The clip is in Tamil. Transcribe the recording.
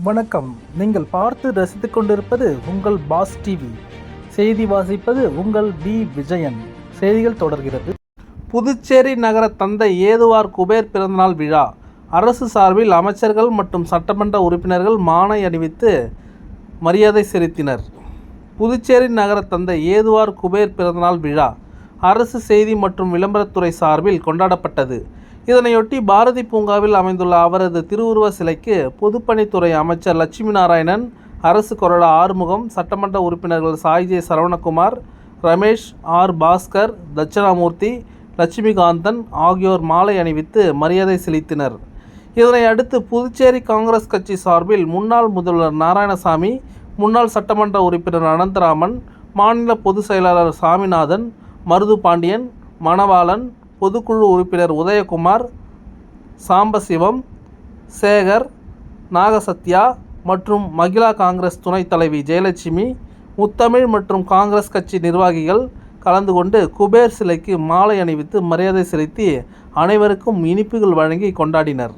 வணக்கம். நீங்கள் பார்த்து ரசித்துக் கொண்டிருப்பது உங்கள் பாஸ் டிவி. செய்தி வாசிப்பது உங்கள் பி விஜயன். செய்திகள் தொடர்கிறது. புதுச்சேரி நகர தந்தை ஏதுவார் குபேர் பிறந்தநாள் விழா. அரசு சார்பில் அமைச்சர்கள் மற்றும் சட்டமன்ற உறுப்பினர்கள் மாலை அணிவித்து மரியாதை செலுத்தினர். புதுச்சேரி நகர தந்தை ஏதுவார் குபேர் பிறந்தநாள் விழா. அரசு செய்தி மற்றும் விளம்பரத்துறை சார்பில் கொண்டாடப்பட்டது. இதனையொட்டி பாரதி பூங்காவில் அமைந்துள்ள அவரது திருவுருவ சிலைக்கு பொதுப்பணித்துறை அமைச்சர் லட்சுமி நாராயணன் அரசு கொறடா ஆறுமுகம் சட்டமன்ற உறுப்பினர்கள் சாய்ஜே சரவணகுமார் ரமேஷ் ஆர் பாஸ்கர் தட்சிணாமூர்த்தி லட்சுமிகாந்தன் ஆகியோர் மாலை அணிவித்து மரியாதை செலுத்தினர். இதனை அடுத்து புதுச்சேரி காங்கிரஸ் கட்சி சார்பில் முன்னாள் முதல்வர் நாராயணசாமி முன்னாள் சட்டமன்ற உறுப்பினர் அனந்தராமன் மாநில பொதுச் செயலாளர் சாமிநாதன் மருது பாண்டியன் மணவாளன் பொதுக்குழு உறுப்பினர் உதயகுமார் சாம்பசிவம் சேகர் நாகசத்யா மற்றும் மகிழா காங்கிரஸ் துணைத் தலைவி ஜெயலட்சுமி முத்தமிழ் மற்றும் காங்கிரஸ் கட்சி நிர்வாகிகள் கலந்து கொண்டு குபேர் சிலைக்கு மாலை அணிவித்து மரியாதை செலுத்தி அனைவருக்கும் இனிப்புகள் வழங்கி கொண்டாடினர்.